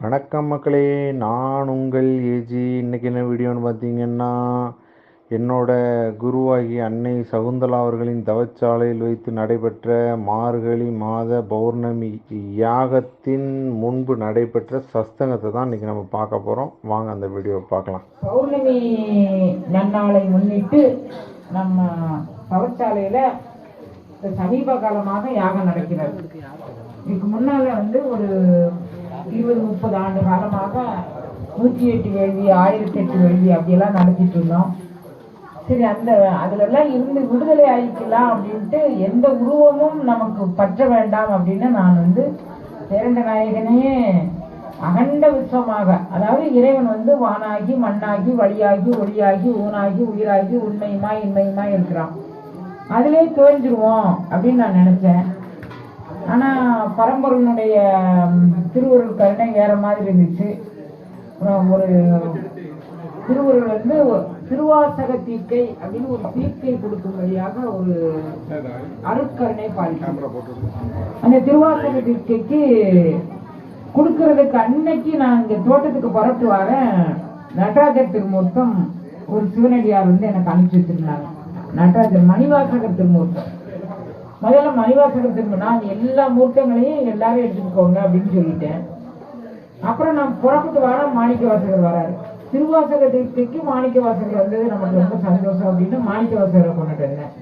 வணக்கம் மக்களே நான் உங்கள் ஏஜி. இன்றைக்கி என்ன வீடியோன்னு பார்த்தீங்கன்னா என்னோட குருவாகி அன்னை சகுந்தலா அவர்களின் தவச்சாலையில் வைத்து நடைபெற்ற மார்கழி மாத பௌர்ணமி யாகத்தின் முன்பு நடைபெற்ற சஸ்தங்கத்தை தான் இன்றைக்கி நம்ம பார்க்க போகிறோம் வாங்க அந்த வீடியோவை பார்க்கலாம். பௌர்ணமி நன்னாளை முன்னிட்டு நம்ம தவச்சாலையில் சமீப காலமாக யாகம் நடக்கிறது. இதுக்கு முன்னால் வந்து ஒரு இருபது முப்பது ஆண்டு காலமாக நூற்றி எட்டு வேள்வி ஆயிரத்தி எட்டு வேள்வி அப்படியெல்லாம் நடத்திட்டு இருந்தோம். சரி அந்த அதுலெல்லாம் இருந்து விடுதலை ஆயிக்கலாம் அப்படின்ட்டு எந்த உருவமும் நமக்கு பற்ற வேண்டாம் அப்படின்னு நான் வந்து பேரண்ட நாயகனே அகண்ட விஸ்வமாக அதாவது இறைவன் வந்து வானாகி மண்ணாகி வழியாகி ஒளியாகி ஊனாகி உயிராகி உண்மையுமா இன்மையுமா இருக்கிறான். அதிலே தோன்றுருவோம் அப்படின்னு நான் நினைச்சேன். ஆனா பரம்பொருளுடைய ம், திருவருள் கருணை வேற மாதிரி இருந்துச்சு. அப்புறம் ஒரு திருவருள் வந்து திருவாசக தீர்க்கை அப்படின்னு ஒரு தீர்க்கை கொடுக்கும் வழியாக ஒரு அருட்கருணை பாலிக்கும். அந்த திருவாசக தீர்க்கைக்கு கொடுக்கறதுக்கு அன்னைக்கு நான் இங்க தோட்டத்துக்கு புறட்டு வரேன். நடராஜர் திருமூர்த்தம் ஒரு சிவனடியார் வந்து எனக்கு அனுப்பிச்சு வச்சிருந்தாங்க. நடராஜர் மணிவாசகர் திருமூர்த்தம். முதல்ல மணிவாசகம் திரும்பினா எல்லா மூர்த்தங்களையும் எல்லாரும் எடுத்துக்கோங்க அப்படின்னு சொல்லிட்டேன். அப்புறம் நான் புறப்பட்டு வர மாணிக்க வாசகர் வராரு. திருவாசக மாணிக்க வாசகர் வந்தது நமக்கு ரொம்ப சந்தோஷம் அப்படின்னு மாணிக்க வாசகரை கொண்டுட்டு இருந்தேன்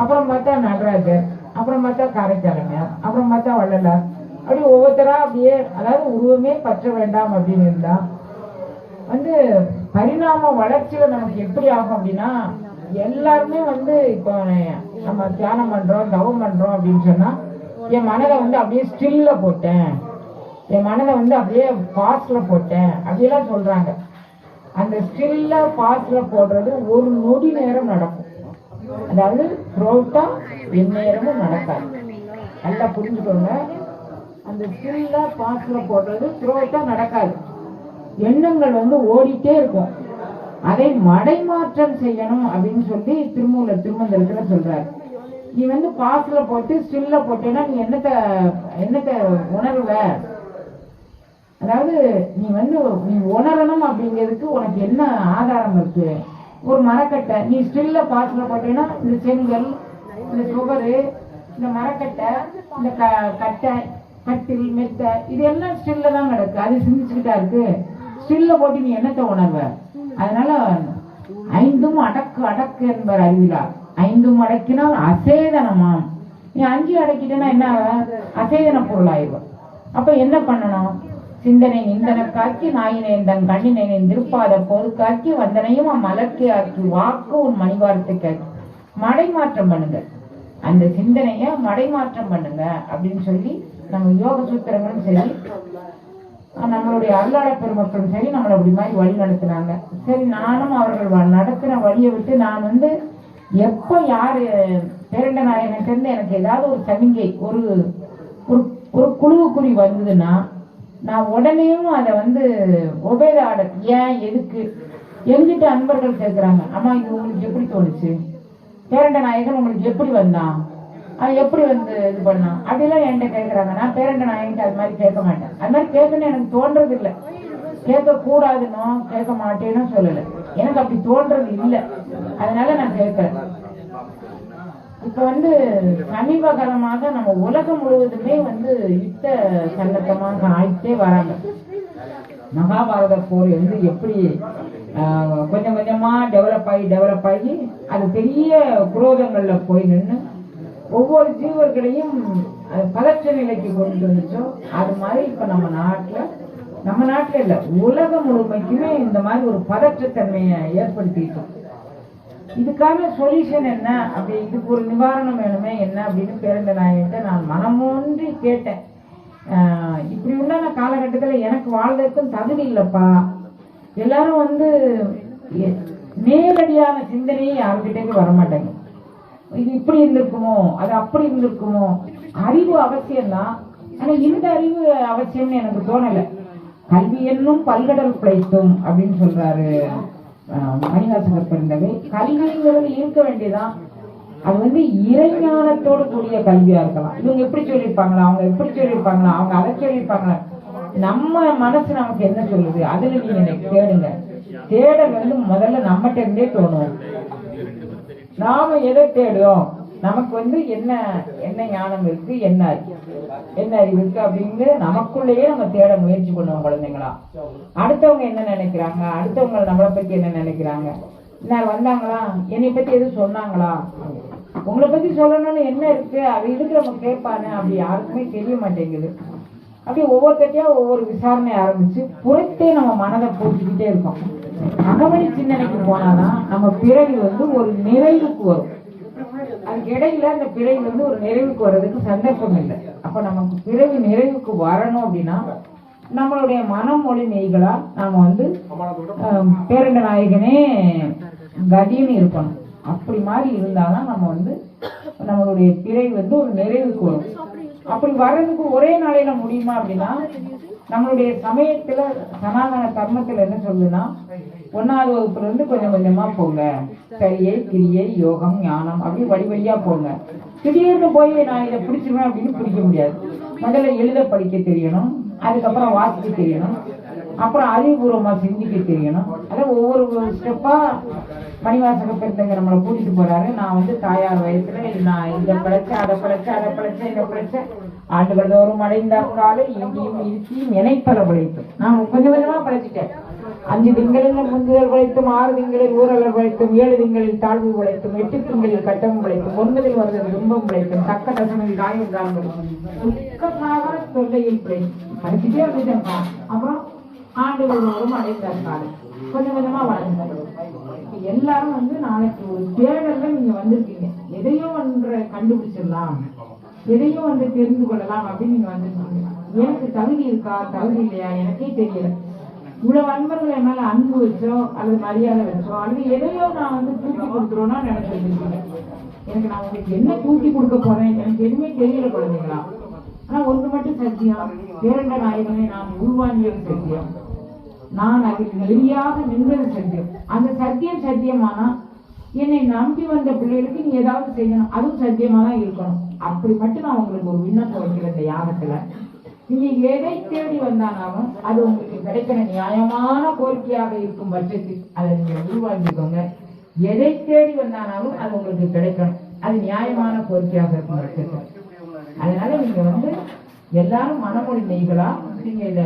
அப்புறம் பார்த்தா நடராஜர் அப்புறம் பார்த்தா காரைக்காலங்க அப்புறம் பார்த்தா வள்ளலார். அப்படி ஒவ்வொருத்தரா அப்படியே அதாவது உருவமே பற்ற வேண்டாம் அப்படின்னு இருந்தா வந்து பரிணாம வளர்ச்சியில நமக்கு எப்படி ஆகும் அப்படின்னா எல்லாருமே வந்து இப்போ நம்ம தியானம் பண்றோம் தவம் பண்றோம் அப்படின்னு சொன்னா என் மனதை வந்து அப்படியே ஸ்டில்ல போட்டேன். என் மனதை வந்து அப்படியே பாஸ்ட்ல போட்டேன். அப்படியெல்லாம் சொல்றாங்க. அந்த ஸ்டில்ல பாஸ்ட்ல போடுறது ஒரு நொடி நேரம் நடக்கும். அதாவது த்ரோட்டா எந்நேரமும் நடக்காது. நல்லா புரிஞ்சுக்கோங்க. அந்த ஸ்டில்ல பாஸ்ட்ல போடுறது த்ரோட்டா நடக்காது. எண்ணங்கள் வந்து ஓடிட்டே இருக்கும். அதை மடைமாற்றம் செய்யணும் அப்படின்னு சொல்லி திருமூலர் திருமந்திரத்துல சொல்றாரு. நீ வந்து பாஸ்ல போட்டு ஸ்டில்ல போட்டேன்னா நீ என்னத்த என்னத்த உணர்வ? அதாவது நீ வந்து நீ உணரணும் அப்படிங்கிறதுக்கு உனக்கு என்ன ஆதாரம் இருக்கு? ஒரு மரக்கட்டை. நீ ஸ்டில்ல பாஸ்ல போட்டேன்னா இந்த செங்கல் இந்த சுகரு இந்த மரக்கட்டை இந்த க கட்டை கட்டில் மெத்தை இது எல்லாம் ஸ்டில்ல தான் கிடக்கு. அது சிந்திச்சுக்கிட்டா இருக்கு. ஸ்டில்ல போட்டு நீ என்னத்தை உணர்வை? அதனால ஐந்தும் அடக்கு அடக்கு என்பர் அறிவிலார் ஐந்தும் அடக்கினால் அசேதனமாம் நீ அஞ்சு அடக்கிட்டேன்னா என்ன? ஆவ? அசேதன பொருளாயிடும் அப்ப என்ன பண்ணணும்? சிந்தனை நிந்தனக்காக்கி நாயினேன் தன் கண்ணினை திருப்பாத போதுக்காக்கி வந்தனையும் அம்மலர்க்கே ஆக்கி வாக்கு உன் மணிவார்த்திக்க மடை மாற்றம் பண்ணுங்க. அந்த சிந்தனைய மடைமாற்றம் பண்ணுங்க அப்படின்னு சொல்லி நம்ம யோக சூத்திரங்களும் சரி நம்மளுடைய அல்லாட பெருமக்களும் சரி நம்மளை அப்படி மாதிரி வழி நடத்துனாங்க சரி நானும் அவர்கள் வ- வழியை விட்டு நான் வந்து எப்போ யார் பேரண்ட நாயகன் சேர்ந்து எனக்கு ஏதாவது ஒரு சமிங்கை ஒரு ஒரு ஒரு குழுவுக்குறி வந்ததுன்னா நான் உடனேயும் அதை வந்து உபேத ஆர்டர் ஏன் எதுக்கு? எங்கிட்ட அன்பர்கள் கேட்குறாங்க அம்மா இது உங்களுக்கு எப்படி தோணுச்சு? பேரண்ட நாயகன் உங்களுக்கு எப்படி வந்தான்? அது எப்படி வந்து இது பண்ணலாம் அப்படிலாம் என்கிட்ட கேட்குறாங்க நான் பேரண்ட என்கிட்ட அது மாதிரி கேட்க மாட்டேன். அது மாதிரி கேட்கணும்னு எனக்கு தோன்றது இல்லை கேட்க கூடாதுன்னு கேட்க மாட்டேன்னு சொல்லலை. எனக்கு அப்படி தோன்றது இல்லை. அதனால நான் கேட்கறேன் இப்ப வந்து சமீப காலமாக நம்ம உலகம் முழுவதுமே வந்து யுத்த சங்கத்தமாக ஆயிட்டே வராங்க. மகாபாரத போர் வந்து எப்படி கொஞ்சம் கொஞ்சமா டெவலப் ஆகி டெவலப் ஆகி அது பெரிய குரோதங்கள்ல போய் நின்று ஒவ்வொரு ஜீவர்களையும் அது பதற்ற நிலைக்கு கொண்டு வந்துச்சோம் அது மாதிரி இப்ப நம்ம நாட்டுல நம்ம நாட்டுல இல்ல உலகம் முழுமைக்குமே இந்த மாதிரி ஒரு பதற்றத்தன்மையை ஏற்படுத்திட்டோம். இதுக்கான சொல்யூஷன் என்ன? அப்படி இதுக்கு ஒரு நிவாரணம் வேணுமே என்ன அப்படின்னு பிறந்த நாயகிட்ட நான் மனமோன்றி கேட்டேன். இப்படி உண்டான காலகட்டத்தில் எனக்கு வாழ்றதுக்கும் தகுதி இல்லைப்பா. எல்லாரும் வந்து நேரடியான சிந்தனையே யாருக்கிட்டே வர மாட்டாங்க இது இப்படி இருந்திருக்குமோ? அது அப்படி இருந்திருக்குமோ? அறிவு அவசியம்தான் ஆனா இந்த அறிவு அவசியம்னு எனக்கு தோணல. கல்வி என்னும் பல்கடல் பிழைத்தும் அப்படின்னு சொல்றாரு மணிவாசகர் பிறந்தவை கல்விங்கிறது இருக்க வேண்டியதான் அது வந்து இறைஞானத்தோடு கூடிய கல்வியா இருக்கலாம். இவங்க எப்படி சொல்லியிருப்பாங்களா? அவங்க எப்படி சொல்லியிருப்பாங்களா? அவங்க அதை சொல்லியிருப்பாங்களா? நம்ம மனசு நமக்கு என்ன சொல்லுது? அதுல நீங்க தேடுங்க. தேடல் வந்து முதல்ல நம்மகிட்ட இருந்தே தோணும். நாம எதை தேடுறோம்? நமக்கு வந்து என்ன என்ன ஞானம் இருக்கு என்ன அறிவு என்ன அறிவு இருக்கு அப்படிங்கிற நமக்குள்ளேயே நம்ம தேட முயற்சி பண்ணுவோம் குழந்தைங்களா. அடுத்தவங்க என்ன நினைக்கிறாங்க? அடுத்தவங்க நம்மளை பத்தி என்ன நினைக்கிறாங்க? இன்னார் வந்தாங்களா? என்னை பத்தி எதுவும் சொன்னாங்களா? உங்களை பத்தி சொல்லணும்னு என்ன இருக்கு? அது இதுக்கு நம்ம கேட்பானு அப்படி யாருக்குமே தெரிய மாட்டேங்குது. அப்படி ஒவ்வொருத்தட்டையா ஒவ்வொரு விசாரணை ஆரம்பிச்சு புறத்தே நம்ம மனதை போட்டுக்கிட்டே இருக்கோம். அகவழி சிந்தனைக்கு போனாதான் நம்ம பிறவி வந்து ஒரு நிறைவுக்கு வரும். அதுக்கு இடையில அந்த பிறவி வந்து ஒரு நிறைவுக்கு வர்றதுக்கு சந்தர்ப்பம் இல்லை. அப்ப நமக்கு பிறவி நிறைவுக்கு வரணும் அப்படின்னா நம்மளுடைய மனமொழி மெய்களா நாம வந்து பேரண்ட நாயகனே கதின்னு இருக்கணும் அப்படி மாதிரி இருந்தாதான் நம்ம வந்து நம்மளுடைய பிறை வந்து ஒரு நிறைவுக்கு வரும். அப்படி வர்றதுக்கு ஒரே நாளையில முடியுமா அப்படின்னா நம்மளுடைய சமயத்துல சனாதன கர்மத்துல என்ன சொல்லுன்னா ஒன்னாவது வகுப்புல இருந்து கொஞ்சம் கொஞ்சமா போங்க. கரியை கிரியை யோகம் ஞானம் அப்படி வழி வழியா போங்க. திடீர்னு போய் நான் இதை பிடிச்சிருவேன் அப்படின்னு பிடிக்க முடியாது. முதல்ல எழுத படிக்க தெரியணும். அதுக்கப்புறம் வாசிக்க தெரியணும். அப்புறம் அறிவுபூர்வமா சிந்திக்க தெரியணும். அதான் ஒவ்வொரு ஸ்டெப்பா மணிவாசக பெருந்தங்க நம்மளை கூட்டிட்டு போறாரு. நான் வந்து தாயார் வயசுல நான் இதை படைச்சேன் அதை படைச்சேன் அதை படைச்சேன் இதை படைச்சேன். ஆண்டுகள் தோறும் அடைந்தாக்கால இங்கேயும் இருக்கியும் இணைப்பல பிழைப்பு நான் கொஞ்சம் கொஞ்சமா பிழைச்சிட்டேன் அஞ்சு திங்களில் முந்துதல் உழைத்தும் ஆறு திங்களில் ஊரலர் உழைத்தும் ஏழு திங்களில் தாழ்வு உழைத்தும் எட்டு திங்களில் கட்டமும் உழைத்தும் ஒன்பதில் வருதல் துன்பம் உழைத்தும் தக்க தசமில் காயம் காண்பது. துக்கமாக தொல்லையில் படிச்சுட்டே வந்துட்டேன்ப்பா அப்புறம் ஆண்டு ஆண்டுகள் அடைந்தார் காலம் கொஞ்சம் கொஞ்சமா வளர்ந்தார் எல்லாரும் வந்து நாளைக்கு ஒரு தேடல்ல நீங்க வந்திருக்கீங்க. எதையோ ஒன்றை கண்டுபிடிச்சிடலாம். எதையோ வந்து தெரிந்து கொள்ளலாம் அப்படின்னு நீங்க வந்திருக்கீங்க. எனக்கு தகுதி இருக்கா? தகுதி இல்லையா? எனக்கே தெரியல. இவ்வளவு அன்பர்கள் என் மேல அன்பு வச்சோ அல்லது மரியாதை வச்சோ அல்லது எதையோ நான் வந்து தூக்கி கொடுத்துருவோம்னா நினைச்சிருக்கீங்க எனக்கு நான் உங்களுக்கு என்ன தூக்கி கொடுக்க போறேன்? எனக்கு எதுவுமே தெரியல குழந்தைங்களா? ஆனா ஒன்று மட்டும் சத்தியம். இரண்ட நாயகனை நான் உருவாங்கியது சத்தியம். நான் அதில் நெறியாக நின்றது சத்தியம். அந்த சத்தியம் சத்தியமானா என்னை நம்பி வந்த பிள்ளைகளுக்கு நீ ஏதாவது செய்யணும். அதுவும் சத்தியமா தான் இருக்கணும். அப்படி மட்டும் நான் உங்களுக்கு ஒரு விண்ணப்பம் வைக்கிறேன் இந்த யாகத்துல. நீங்க எதை தேடி வந்தானாலும் அது உங்களுக்கு கிடைக்கிற நியாயமான கோரிக்கையாக இருக்கும் பட்சத்தில் அதை நீங்க உருவாக்கிக்கோங்க எதை தேடி வந்தானாலும் அது உங்களுக்கு கிடைக்கணும். அது நியாயமான கோரிக்கையாக இருக்கும் பட்சத்தில். அதனால நீங்க வந்து எல்லாரும் மனமொழி நெய்களா நீங்க இத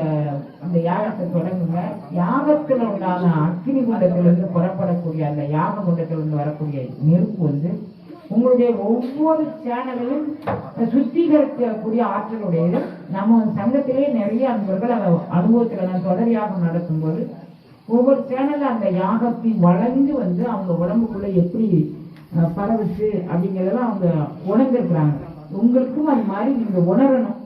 இந்த யாகத்தை தொடங்குங்க. யாகத்துல உண்டான அக்னி குண்டத்திலிருந்து புறப்படக்கூடிய அந்த யாக குண்டத்திலிருந்து வரக்கூடிய நெருப்பு வந்து உங்களுடைய ஒவ்வொரு சேனலையும் சுத்திகரிக்கக்கூடிய ஆற்றலுடையது. நம்ம சங்கத்திலே நிறைய அன்பர்கள் அந்த அனுபவத்தில் நான் தொடர் யாகம் நடத்தும்போது ஒவ்வொரு சேனல் அந்த யாகத்தின் வளர்ந்து வந்து அவங்க உடம்புக்குள்ள எப்படி பரவுச்சு அப்படிங்கிறதெல்லாம் அவங்க உணர்ந்திருக்கிறாங்க. உங்களுக்கும் அது மாதிரி நீங்க உணரணும்.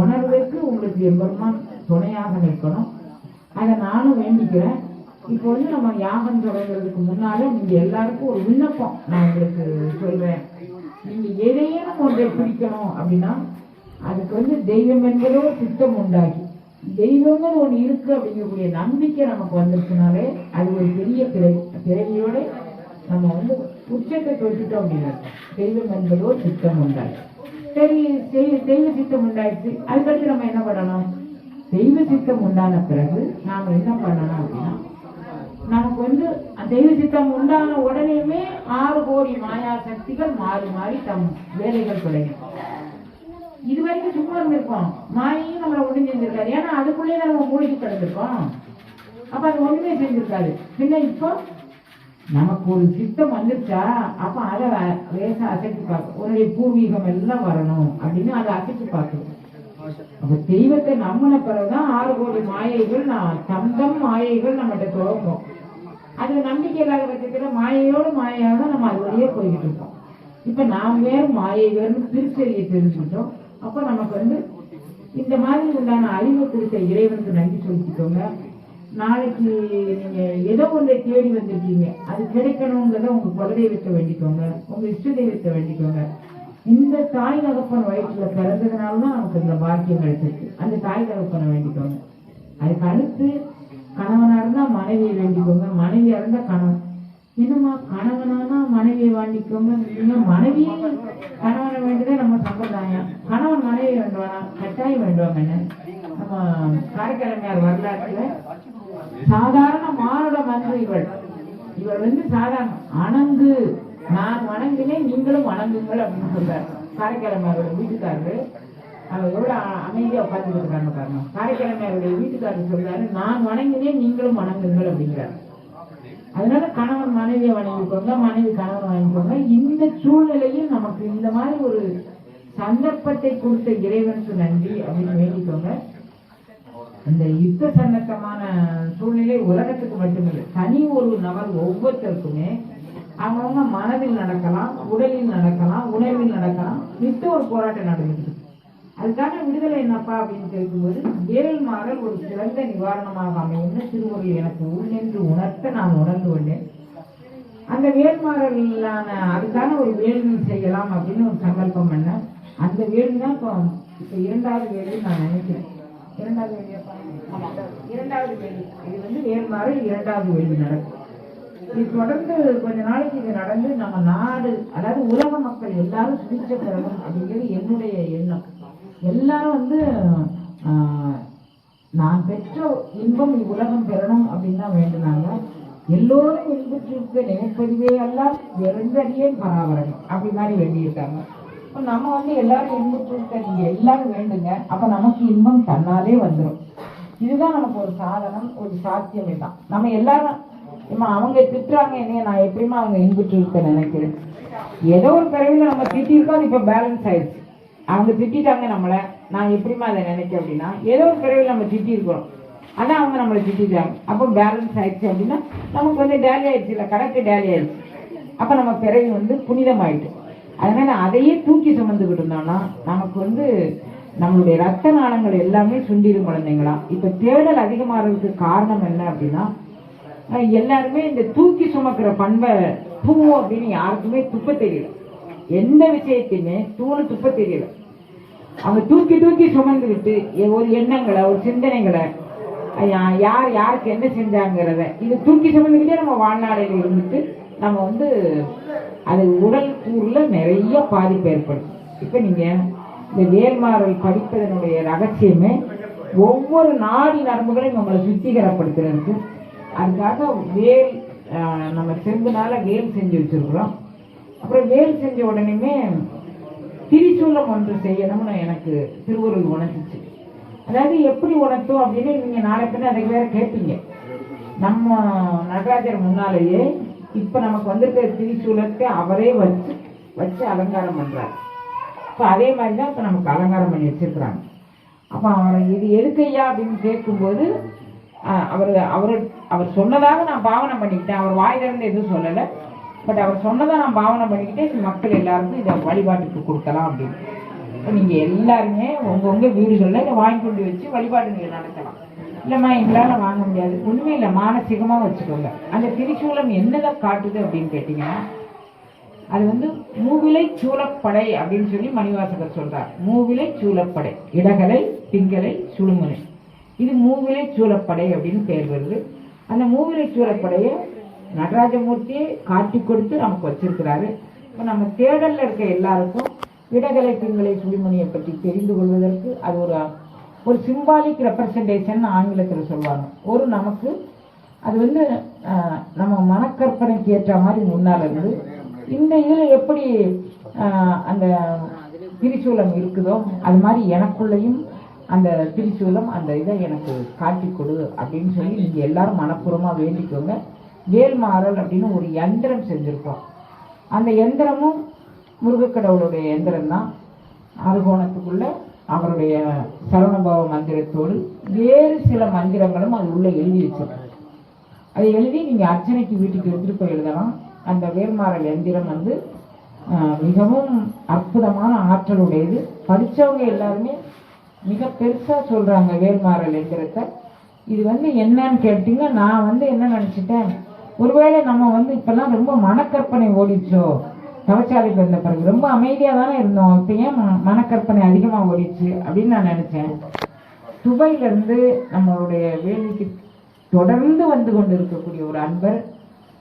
உணர்வதற்கு உங்களுக்கு எம்பெருமான் துணையாக நிற்கணும். அதை நானும் வேண்டிக்கிறேன். இப்போ வந்து நம்ம யாகம் தொடங்குறதுக்கு முன்னால நீங்க எல்லாருக்கும் ஒரு விண்ணப்பம் நான் உங்களுக்கு சொல்றேன். நீங்க எதையும் ஒன்றை பிடிக்கணும் அப்படின்னா அதுக்கு வந்து தெய்வம் என்கிற ஒரு திட்டம் உண்டாகி தெய்வங்கள் ஒண்ணு இருக்கு அப்படிங்கக்கூடிய நம்பிக்கை நமக்கு வந்துருச்சுனாலே அது ஒரு பெரிய பிறவி. பிறவியோட நம்ம வந்து உச்சத்தை தொட்டுட்டோம் அப்படின்னா தெய்வம் என்பது ஒரு திட்டம் உண்டாகி. சரி தெய்வ தெய்வ சித்தம் உண்டாயிடுச்சு. அதுக்கடுத்து நம்ம என்ன பண்ணணும்? தெய்வ சித்தம் உண்டான பிறகு நாம என்ன பண்ணணும் அப்படின்னா நமக்கு வந்து அந்த தெய்வ சித்தம் உண்டான உடனேயுமே ஆறு கோடி மாயா சக்திகள் மாறி மாறி தம் வேலைகள் தொடங்கும் இது வரைக்கும் சும்மா இருந்திருக்கோம். மாயையும் நம்மளை ஒண்ணு செஞ்சிருக்காரு ஏன்னா அதுக்குள்ளேயே நம்ம மூழ்கி கிடந்திருக்கோம். அப்ப அது ஒண்ணுமே செஞ்சிருக்காது. பின்ன இப்போ நமக்கு ஒரு சித்தம் வந்துருச்சா? அப்ப அதை வேச அசைச்சு பார்க்கும் உன்னுடைய பூர்வீகம் எல்லாம் வரணும் அப்படின்னு அதை அசைச்சு பார்க்கணும். அப்ப தெய்வத்தை நம்பின பிறகுதான் ஆறு கோடி மாயைகள் நான் தந்தம் மாயைகள் நம்மகிட்ட துவங்கும் அதுல நம்பிக்கை இல்லாத பட்சத்துல மாயையோடு மாயையோட நம்ம அது போய்கிட்டு இருக்கோம். இப்ப நாம் வேறு மாயை வேறுனு பிரிச்சறிய தெரிஞ்சுட்டோம் அப்ப நமக்கு வந்து இந்த மாதிரி உண்டான அறிவு கொடுத்த இறைவனுக்கு நன்றி சொல்லிக்கிட்டோங்க. நாளைக்கு நீங்க ஏதோ ஒன்றை தேடி வந்திருக்கீங்க. அது கிடைக்கணுங்கிறத உங்க குலதெய்வத்தை வேண்டிக்கோங்க. உங்க இஷ்ட தெய்வத்தை வேண்டிக்கோங்க. இந்த தாய் தகப்பன் வயிற்றுல பிறந்ததுனால தான் நமக்கு இந்த பாக்கியம் கிடைச்சிருக்கு. அந்த தாய் தகப்பனை வேண்டிக்கோங்க. அதுக்கு அடுத்து மனைவியை வேண்டிக்கோங்க நீங்க மனைவியே கணவனை வேண்டியதே நம்ம சம்பிரதாயம். கணவன் மனைவி வேண்டுவானா கட்டாயம் வேண்டுவாங்க நம்ம காரைக்கிழமையார் வரலாற்றுல சாதாரண மானுட மன்று இவள் இவள் வந்து சாதாரண அணங்கு நான் வணங்கினேன் நீங்களும் வணங்குங்கள் அப்படின்னு சொல்றாரு. காரைக்கிழமையாரோட வீட்டுக்காரரு. அவர் எவ்வளவு அ- அமைதியா உட்கார்ந்துட்டு இருக்காங்க பாருங்க. காரைக்கிழமையாருடைய வீட்டுக்காரர் சொல்றாரு நான் வணங்கினேன் நீங்களும் வணங்குங்கள் அப்படிங்கிறாரு. அதனால கணவன் மனைவியை வணங்கிக்கோங்க மனைவி கணவன் வாங்கிக்கோங்க இந்த சூழ்நிலையில் நமக்கு இந்த மாதிரி ஒரு சந்தர்ப்பத்தை கொடுத்த இறைவனுக்கு நன்றி அப்படின்னு வேண்டிக்கோங்க. அந்த யுத்த சந்தர்ப்பமான சூழ்நிலை உலகத்துக்கு மட்டுமில்லை. தனி ஒரு நபர் ஒவ்வொருத்தருக்குமே அவங்கவுங்க மனதில் நடக்கலாம் உடலில் நடக்கலாம் உணர்வில் நடக்கலாம் நித்த ஒரு போராட்டம் நடந்துருக்கு அதுக்கான விடுதலை என்னப்பா அப்படின்னு கேட்கும்போது ஏழு மாறல் ஒரு சிறந்த நிவாரணமாக அமையும்னு திருமுறையில் எனக்கு உள்ளென்று உணர்த்த நான் உணர்ந்து கொண்டேன். அந்த வேல்மாறலான அதுக்கான ஒரு வேள்வி செய்யலாம் அப்படின்னு ஒரு சங்கல்பம் பண்ணேன் அந்த வேள்வி தான் இப்போ இப்போ இரண்டாவது வேள்வி நான் நினைக்கிறேன். இரண்டாவது வேள்வியாப்பா? இரண்டாவது வேள்வி. இது வந்து வேல்மாறல் இரண்டாவது வேள்வி நடக்கும். இது தொடர்ந்து கொஞ்ச நாளைக்கு இது நடந்து நம்ம நாடு அதாவது உலக மக்கள் எல்லாரும் சுபிச்ச பெறணும் அப்படிங்கிறது என்னுடைய எண்ணம். எல்லாரும் வந்து நான் பெற்ற இன்பம் உலகம் பெறணும் அப்படின்னு தான் வேண்டுனாங்க. எல்லோரும் இன்பத்திற்கு நினைப்பதுவே எல்லாம் வெறுந்தடியே பராமரணம் அப்படி மாதிரி வேண்டியிருக்காங்க இப்போ நம்ம வந்து எல்லாரும் இன்பத்திற்கு நீங்க எல்லாரும் வேண்டுங்க. அப்ப நமக்கு இன்பம் தன்னாலே வந்துடும் இதுதான் நமக்கு ஒரு சாதனம் ஒரு சாத்தியமே தான் நம்ம எல்லாரும் இம்மா அவங்க திட்டுறாங்க என்னைய நான் எப்படிமா அவங்க இன்புற்று இருக்க நினைக்கிறேன்? ஏதோ ஒரு பிறவில நம்ம திட்டிருக்கோம் அது இப்போ பேலன்ஸ் ஆயிடுச்சு. அவங்க திட்டிட்டாங்க நம்மளை நான் எப்படிமா அதை நினைக்க அப்படின்னா ஏதோ ஒரு பிறவில நம்ம திட்டிருக்கிறோம் ஆனால் அவங்க நம்மளை திட்டிட்டாங்க. அப்போ பேலன்ஸ் ஆயிடுச்சு அப்படின்னா நமக்கு வந்து டேலி ஆயிடுச்சு இல்லை கணக்கு டேலி ஆயிடுச்சு. அப்போ நம்ம பிறகு வந்து புனிதமாயிட்டு. அதனால அதையே தூக்கி சுமந்துக்கிட்டு இருந்தோம்னா நமக்கு வந்து நம்மளுடைய ரத்த நாணங்கள் எல்லாமே சுண்டிடும் குழந்தைங்களா? இப்போ தேடல் அதிகமாகிறதுக்கு காரணம் என்ன அப்படின்னா எல்லாருமே இந்த தூக்கி சுமக்கிற பண்பை தூவும் அப்படின்னு யாருக்குமே துப்ப தெரியல. எந்த விஷயத்தையுமே தூணு துப்ப தெரியல. அவங்க தூக்கி தூக்கி சுமந்துக்கிட்டு ஒரு எண்ணங்களை ஒரு சிந்தனைகளை யார் யாருக்கு என்ன செஞ்சாங்கிறத. இது தூக்கி சுமந்துக்கிட்டே நம்ம வாழ்நாளையில் இருந்துட்டு நம்ம வந்து அது உடல் கூறில் நிறைய பாதிப்பு ஏற்படும். இப்போ நீங்கள் இந்த வேல்மாறல் படிப்பதனுடைய ரகசியமே ஒவ்வொரு நாடி நரம்புகளையும் நம்மளை சுத்திகரப்படுத்துறதுக்கு அதுக்காக வேல் நம்ம செம்புனால வேல் செஞ்சு வச்சுருக்குறோம். அப்புறம் வேல் செஞ்ச உடனேமே திரிச்சூலம் ஒன்று செய்யணும்னு எனக்கு திருவள்ளுவர் உணர்ந்துச்சு. அதாவது எப்படி உணர்த்தும் அப்படின்னு நீங்க நாளை பின்ன அதை வேற கேட்பீங்க. நம்ம நடராஜர் முன்னாலேயே இப்ப நமக்கு வந்திருக்கிற திரிசூலத்தை அவரே வச்சு வச்சு அலங்காரம் பண்றாரு. இப்போ அதே மாதிரி தான் இப்போ நமக்கு அலங்காரம் பண்ணி வச்சிருக்கிறாங்க. அப்போ அவரை இது எதுக்கையா அப்படின்னு கேட்கும்போது அவர் அவர் அவர் சொன்னதாக நான் பாவனை பண்ணிக்கிட்டேன். அவர் வாயிலிருந்து எதுவும் சொல்லலை. பட் அவர் சொன்னதாக நான் பாவனை பண்ணிக்கிட்டே மக்கள் எல்லாருக்கும் இதை வழிபாட்டுக்கு கொடுக்கலாம் அப்படின்னு. நீங்கள் எல்லாருமே உங்கவுங்க வீடுகளில் இதை வாங்கி கொண்டு வச்சு வழிபாடு நீங்கள் நடத்தலாம். இல்லைம்மா எங்களால் வாங்க முடியாது. ஒன்றுமே இல்லை மானசீகமாக வச்சுக்கோங்க. அந்த திரிசூலம் என்னதான் காட்டுது அப்படின்னு கேட்டிங்கன்னா அது வந்து மூவிலை சூலப்படை அப்படின்னு சொல்லி மணிவாசகர் சொல்றார். மூவிலை சூலப்படை இடகலை திங்களை சுழுமுனை இது மூவிலை சூலப்படை அப்படின்னு பெயர் வருது. அந்த மூவிலை சூலப்படையை நடராஜமூர்த்தியை காட்டி கொடுத்து நமக்கு வச்சிருக்கிறாரு. இப்போ நம்ம தேடல்ல இருக்க எல்லாருக்கும் இடகலை திங்களை சுழிமணியை பற்றி தெரிந்து கொள்வதற்கு அது ஒரு ஒரு சிம்பாலிக் ரெப்ரசன்டேஷன் ஆங்கிலத்தில் சொல்லுவாங்க. ஒரு நமக்கு அது வந்து நம்ம மனக்கற்பனைக்கு ஏற்ற மாதிரி முன்னால் இருந்து இந்த இதில் எப்படி அந்த திரிசூலம் இருக்குதோ அது மாதிரி எனக்குள்ளேயும் அந்த திரிசூலம் அந்த இதை எனக்கு காட்டி கொடு அப்படின்னு சொல்லி நீங்கள் எல்லாரும் மனப்பூர்வமாக வேண்டிக்கோங்க. வேல்மாறல் அப்படின்னு ஒரு யந்திரம் செஞ்சுருக்கோம் அந்த எந்திரமும் முருகக்கடவுளுடைய எந்திரம் தான் அருகோணத்துக்குள்ள அவருடைய சரவணபாவ மந்திரத்தோடு வேறு சில மந்திரங்களும் அது உள்ள எழுதி வச்சிருக்காங்க அதை எழுதி நீங்க அர்ச்சனைக்கு வீட்டுக்கு எடுத்துட்டு போய் எழுதலாம். அந்த வேர்மாறல் எந்திரம் வந்து மிகவும் அற்புதமான ஆற்றலுடையது. படித்தவங்க எல்லாருமே மிக பெருசா சொல்றாங்க வேர்மாறல் எந்திரத்தை. இது வந்து என்னன்னு கேட்டிங்கன்னா நான் வந்து என்ன நினைச்சிட்டேன்? ஒருவேளை நம்ம வந்து இப்பெல்லாம் ரொம்ப மனக்கற்பனை ஓடிச்சோ தவச்சாலைக்கு வந்த பிறகு ரொம்ப அமைதியாக தானே இருந்தோம். இப்போ ஏன் ம- மனக்கற்பனை அதிகமாக ஓடிச்சு அப்படின்னு நான் நினச்சேன். துபாயிலிருந்து நம்மளுடைய வேலைக்கு தொடர்ந்து வந்து கொண்டு இருக்கக்கூடிய ஒரு அன்பர்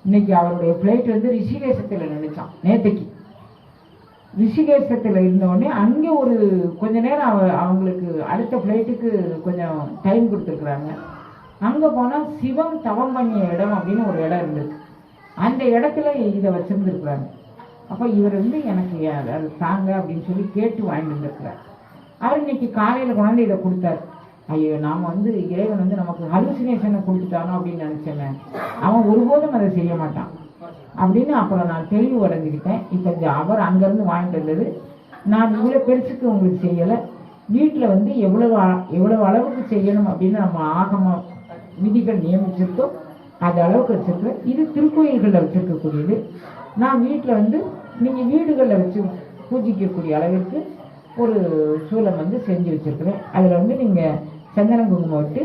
இன்னைக்கு அவருடைய ஃப்ளைட் வந்து ரிஷிகேசத்தில் நினைச்சான் நேற்றுக்கு ரிஷிகேசத்தில் இருந்தோடனே அங்கே ஒரு கொஞ்ச நேரம் அவ அவங்களுக்கு அடுத்த ஃப்ளைட்டுக்கு கொஞ்சம் டைம் கொடுத்துருக்குறாங்க. அங்கே போனால் சிவம் தவம் பண்ணிய இடம் அப்படின்னு ஒரு இடம் இருந்திருக்கு. அந்த இடத்துல இதை வச்சுருந்துருக்குறாங்க. அப்போ இவர் வந்து எனக்கு அது தாங்க அப்படின்னு சொல்லி கேட்டு வாங்கிட்டு வந்திருக்கிறார். அவர் இன்னைக்கு காலையில் கொண்டாந்து இதை கொடுத்தாரு. ஐயோ நாம் வந்து இறைவன் வந்து நமக்கு ஹலுசினேஷனை கொடுத்துட்டானோ அப்படின்னு நினச்சேன் அவன் ஒருபோதும் அதை செய்ய மாட்டான். அப்படின்னு அப்புறம் நான் தெளிவு அடைஞ்சுக்கிட்டேன். இப்போ இந்த அவர் அங்கேருந்து வாங்கிட்டு வந்தது நான் இவ்வளோ பெருசுக்கு உங்களுக்கு செய்யலை. வீட்டில் வந்து எவ்வளவு எவ்வளவு அளவுக்கு செய்யணும் அப்படின்னு நம்ம ஆகம விதிகள் நியமிச்சிருக்கோம். அது அளவுக்கு வச்சிருக்கிறேன். இது திருக்கோயில்களில் வச்சிருக்கக்கூடியது. நான் வீட்டில் வந்து நீங்கள் வீடுகளில் வச்சு பூஜிக்கக்கூடிய அளவிற்கு ஒரு சூளம் வந்து செஞ்சு வச்சுருக்குறேன் அதில் வந்து நீங்கள் சந்தன குங்குமம் விட்டு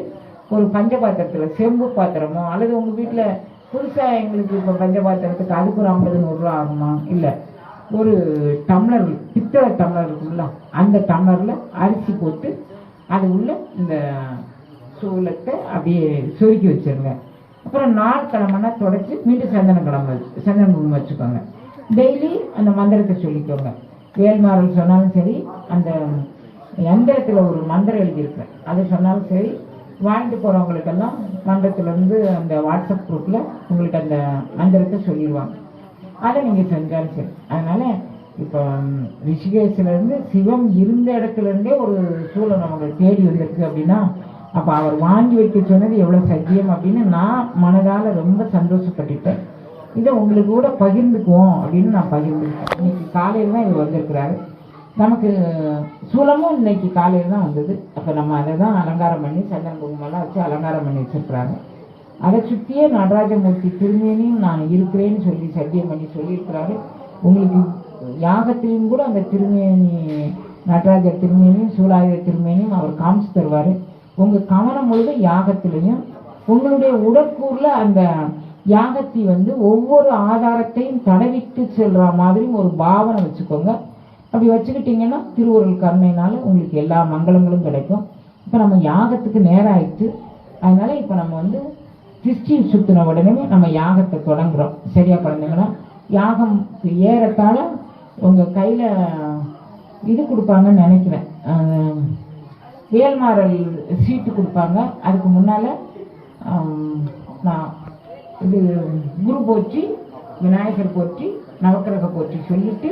ஒரு பஞ்ச பாத்திரத்தில் செம்பு பாத்திரமோ அல்லது உங்கள் வீட்டில் புதுசாக எங்களுக்கு இப்போ பஞ்ச பாத்திரத்துக்கு அதுக்கு ஒரு ஐம்பது நூறுரூவா ஆகுமா? இல்லை. ஒரு டம்ளர் பித்தளை டம்ளர் இருக்குல்ல அந்த டம்ளரில் அரிசி போட்டு அது உள்ள இந்த சூலத்தை அப்படியே சொருக்கி வச்சிருங்க. அப்புறம் நாள் கிழமைனா தொடச்சி மீண்டும் சந்தன கிழமை சந்தன குங்குமம் வச்சுக்கோங்க. டெய்லி அந்த மந்திரத்தை சொல்லிக்கோங்க. வேல்மாறல் சொன்னாலும் சரி அந்த எந்திரத்தில் ஒரு மந்திரம் எழுதியிருப்பேன் அதை சொன்னாலும் சரி வாங்கிட்டு போகிறவங்களுக்கெல்லாம் மந்திரத்துல அந்த வாட்ஸ்அப் குரூப்பில் உங்களுக்கு அந்த மந்திரத்தை சொல்லிடுவாங்க. அதை நீங்கள் செஞ்சாலும் சரி. அதனால் இப்போ ரிஷிகேஷ்லேருந்து சிவம் இருந்த இடத்துலருந்தே ஒரு சூழல் நமக்கு தேடி வந்திருக்கு அப்படின்னா அப்போ அவர் வாங்கி வைக்க சொன்னது எவ்வளோ சத்தியம் அப்படின்னு நான் மனதால் ரொம்ப சந்தோஷப்பட்டுட்டேன். இதை உங்களுக்கு கூட பகிர்ந்துக்குவோம் அப்படின்னு நான் பகிர்ந்துருக்கேன் இன்னைக்கு காலையில் தான் இது வந்திருக்கிறாரு. நமக்கு சூலமும் இன்னைக்கு காலையில் தான் வந்தது. அப்போ நம்ம அதை தான் அலங்காரம் பண்ணி சந்தன குங்குமெல்லாம் வச்சு அலங்காரம் பண்ணி வச்சுருக்குறாங்க அதை சுற்றியே நடராஜமூர்த்தி திருமேனியும் நான் இருக்கிறேன்னு சொல்லி சத்தியம் பண்ணி சொல்லியிருக்கிறாரு. உங்களுக்கு யாகத்திலையும் கூட அந்த திருமேனி நடராஜர் திருமேனியும் சூலாயுத திருமேனியும் அவர் காமிச்சு தருவார். உங்கள் கவனம் முழுவதும் யாகத்திலையும் உங்களுடைய உடற்கூரில் அந்த யாகத்தை வந்து ஒவ்வொரு ஆதாரத்தையும் தடவிட்டு செல்ற மாதிரி ஒரு பாவனை வச்சுக்கோங்க. அப்படி வச்சுக்கிட்டீங்கன்னா திருவுருள் கருணையினால உங்களுக்கு எல்லா மங்களங்களும் கிடைக்கும். இப்போ நம்ம யாகத்துக்கு நேரம் ஆயிடுச்சு அதனால இப்போ நம்ம வந்து திருஷ்டி சுத்தின உடனே நம்ம யாகத்தை தொடங்குறோம். சரியா குழந்தைங்களா யாகம் ஏறத்தாழ உங்க கையில இது கொடுப்பாங்கன்னு நினைக்கிறேன். வேல்மாறல் சீட்டு கொடுப்பாங்க. அதுக்கு முன்னால நான் இது குரு போற்றி விநாயகர் போற்றி நவக்கிரக போற்றி சொல்லிட்டு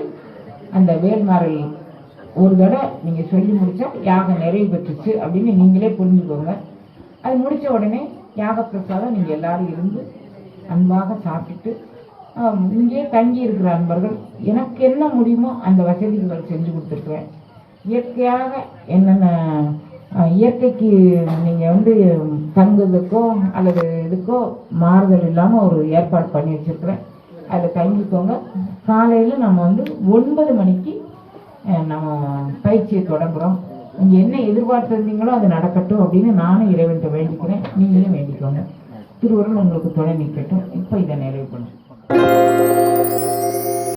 அந்த வேல்மாரல் ஒரு தடவை நீங்கள் சொல்லி முடித்தா யாகம் நிறைவு பெற்றுச்சு அப்படின்னு நீங்களே புரிஞ்சுக்கோங்க. அது முடித்த உடனே யாக பிரசாதம் நீங்கள் எல்லாரும் இருந்து அன்பாக சாப்பிட்டுட்டு இங்கே இங்கேயே தங்கி இருக்கிற அன்பர்கள் எனக்கு என்ன முடியுமோ அந்த வசதிகளை செஞ்சு கொடுத்துருக்குறேன். இயற்கையாக என்னென்ன இயற்கைக்கு நீங்கள் வந்து தங்குறதுக்கோ அல்லது இதுக்கோ மாறுதல் இல்லாமல் ஒரு ஏற்பாடு பண்ணி வச்சுருக்குறேன். அதில் தங்கிக்கோங்க. காலையில் நம்ம வந்து ஒன்பது மணிக்கு நம்ம பயிற்சியை தொடங்குகிறோம் நீங்கள் என்ன எதிர்பார்த்துருந்தீங்களோ அது நடக்கட்டும் அப்படின்னு நானும் இறைவன்கிட்ட வேண்டிக்கிறேன். நீங்களும் வேண்டிக்கோங்க. திருவருள் உங்களுக்கு துணை நிற்கட்டும் இப்போ இதை நிறைவு பண்ணுறேன்